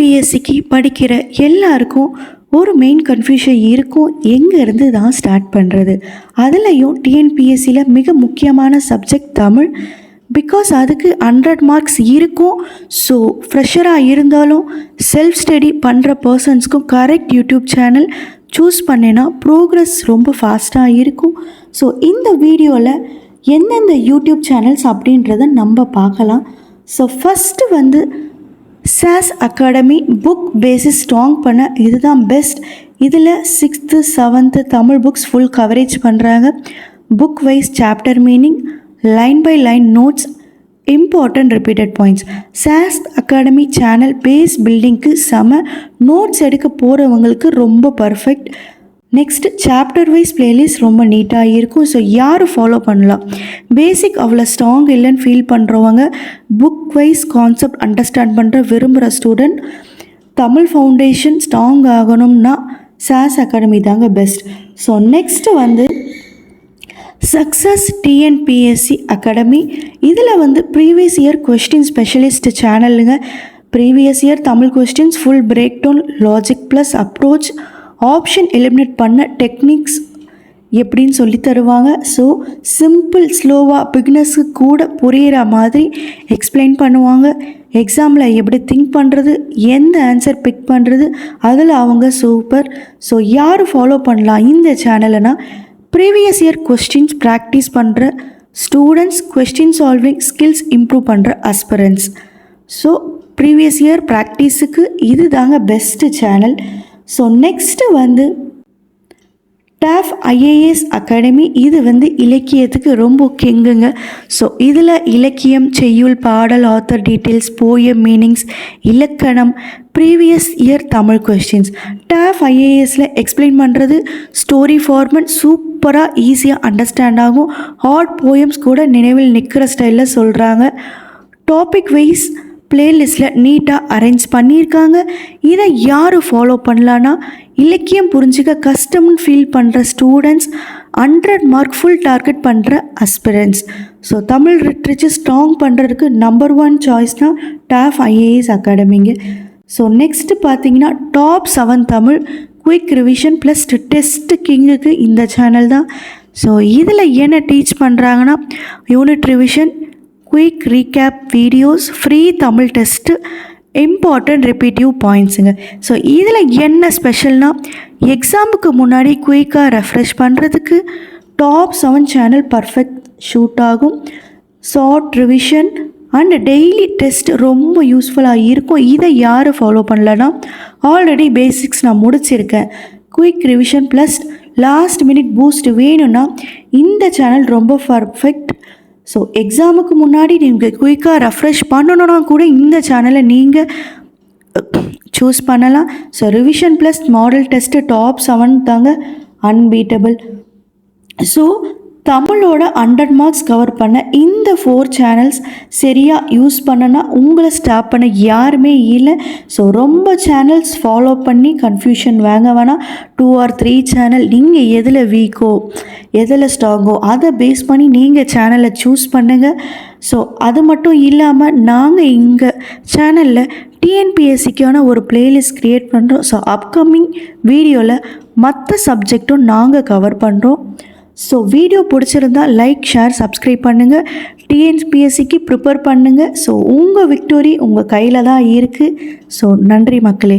டிஎன்பிஎஸ்சிக்கு படிக்கிற எல்லாருக்கும் ஒரு மெயின் கன்ஃபியூஷன் இருக்கும். எங்கேருந்து தான் ஸ்டார்ட் பண்ணுறது அதுலேயும் டிஎன்பிஎஸ்சியில் மிக முக்கியமான சப்ஜெக்ட் தமிழ். பிகாஸ் அதுக்கு ஹண்ட்ரட் மார்க்ஸ் இருக்கும். ஸோ ஃப்ரெஷராக இருந்தாலும் செல்ஃப் ஸ்டடி பண்ணுற பர்சன்ஸ்க்கும் கரெக்ட் யூடியூப் சேனல் சூஸ் பண்ணேன்னா ப்ரோக்ரஸ் ரொம்ப ஃபாஸ்ட்டாக இருக்கும். ஸோ இந்த வீடியோவில் எந்தெந்த யூடியூப் சேனல்ஸ் அப்படின்றத நம்ம பார்க்கலாம். ஸோ ஃபஸ்ட்டு வந்து sauce academy book basis strong பண்ண இதுதான் பெஸ்ட் இதில் sixth seventh Tamil books full coverage பண்ணுறாங்க book wise chapter meaning line by line notes important repeated points sauce academy channel base பில்டிங்க்கு செம நோட்ஸ் எடுக்க போகிறவங்களுக்கு ரொம்ப perfect next chapter wise playlist ரொம்ப நீட்டாக இருக்கும். ஸோ யார் ஃபாலோ பண்ணலாம் பேசிக் அவ்வளோ ஸ்ட்ராங் இல்லைன்னு ஃபீல் பண்ணுறவங்க புக் வைஸ் கான்செப்ட் அண்டர்ஸ்டாண்ட் பண்ணுற விரும்புகிற ஸ்டூடெண்ட் தமிழ் ஃபவுண்டேஷன் ஸ்ட்ராங் ஆகணும்னா சாஸ் அகாடமி தாங்க பெஸ்ட் ஸோ நெக்ஸ்ட்டு வந்து சக்ஸஸ் டிஎன்பிஎஸ்சி அகாடமி இதில் வந்து previous year question specialist சேனலுங்க previous year Tamil questions full break down logic plus approach option eliminate பண்ண techniques எப்படின்னு சொல்லி தருவாங்க. ஸோ சிம்பிள் ஸ்லோவாக பிக்னஸுக்கு கூட புரிகிற மாதிரி எக்ஸ்பிளைன் பண்ணுவாங்க. எக்ஸாமில் எப்படி திங்க் பண்ணுறது எந்த ஆன்சர் பிக் பண்ணுறது அதில் அவங்க சூப்பர் ஸோ யார் ஃபாலோ பண்ணலாம் இந்த சேனலைனா ப்ரீவியஸ் இயர் கொஸ்டின்ஸ் ப்ராக்டிஸ் பண்ணுற students question solving skills improve பண்ணுற அஸ்பரன்ஸ் ஸோ ப்ரீவியஸ் இயர் ப்ராக்டிஸுக்கு இது தாங்க பெஸ்ட்டு சேனல் ஸோ நெக்ஸ்ட்டு வந்து டாஃப் ஐஏஎஸ் அகாடமி இது வந்து இலக்கியத்துக்கு ரொம்ப கெங்குங்க. ஸோ இதில் இலக்கியம் செய்யுள் பாடல் ஆத்தர் டீட்டெயில்ஸ் போயம் மீனிங்ஸ் இலக்கணம் previous year Tamil questions TAF ஐஏஎஸில் explain பண்ணுறது ஸ்டோரி ஃபார்மட் சூப்பராக ஈஸியாக அண்டர்ஸ்டாண்ட் ஆகும். ஹார்ட் போயம்ஸ் கூட நினைவில் நிற்கிற ஸ்டைலில் சொல்கிறாங்க டாபிக் வைஸ் பிளேலிஸ்ட்டில் நீட்டாக அரேஞ்ச் பண்ணியிருக்காங்க. இதை யார் ஃபாலோ பண்ணலான்னா இலக்கியம் புரிஞ்சுக்க கஷ்டம்னு ஃபீல் பண்ணுற students hundred mark full target பண்ணுற aspirants so Tamil literature strong பண்ணுறதுக்கு நம்பர் ஒன் சாய்ஸ்னால் டாஃப் ஐஏஎஸ் அகாடமிங்க ஸோ நெக்ஸ்ட்டு பார்த்தீங்கன்னா top seven Tamil quick revision plus test கிங்குக்கு இந்த சேனல் தான். ஸோ இதில் என்ன டீச் பண்ணுறாங்கன்னா unit revision quick recap videos free Tamil test important repetitive பாயிண்ட்ஸுங்க so இதில் என்ன ஸ்பெஷல்னால் எக்ஸாமுக்கு முன்னாடி குயிக்காக ரெஃப்ரெஷ் பண்ணுறதுக்கு top seven channel perfect suit ஆகும். Short revision and daily test ரொம்ப யூஸ்ஃபுல்லாக இருக்கும். இதை யார் ஃபாலோ பண்ணலன்னா ஆல்ரெடி பேசிக்ஸ் நான் முடிச்சிருக்கேன். Quick revision plus last minute boost வேணும்னா இந்த சேனல் ரொம்ப பர்ஃபெக்ட் ஸோ எக்ஸாமுக்கு முன்னாடி நீங்கள் குயிக்காக ரெஃப்ரெஷ் பண்ணணுன்னா கூட இந்த சேனலை நீங்கள் சூஸ் பண்ணலாம். So revision plus model test top seven தாங்க அன்பீட்டபிள் ஸோ தமிழோட ஹண்ட்ரட் மார்க்ஸ் கவர் பண்ண இந்த ஃபோர் சேனல்ஸ் சரியாக யூஸ் பண்ணனா உங்களை ஸ்டாப் பண்ண யாருமே இல்லை. ஸோ ரொம்ப சேனல்ஸ் ஃபாலோ பண்ணி கன்ஃபியூஷன் வாங்க வேணாம். டூ ஆர் த்ரீ சேனல் நீங்கள் எதில் வீக்கோ எதில் ஸ்ட்ராங்கோ அதை பேஸ் பண்ணி நீங்கள் சேனலை சூஸ் பண்ணுங்கள் ஸோ அது மட்டும் இல்லாமல் நாங்கள் இங்கே சேனலில் டிஎன்பிஎஸ்சிக்கான ஒரு பிளேலிஸ்ட் க்ரியேட் பண்ணுறோம் ஸோ அப்கமிங் வீடியோவில் மற்ற சப்ஜெக்டும் நாங்கள் கவர் பண்ணுறோம் ஸோ வீடியோ பிடிச்சிருந்தா லைக் ஷேர் சப்ஸ்கிரைப் பண்ணுங்கள் டிஎன்பிஎஸ்சிக்கு ப்ரிப்பேர் பண்ணுங்கள் ஸோ உங்கள் விக்டோரி உங்கள் கையில் தான் இருக்குது ஸோ நன்றி மக்களே.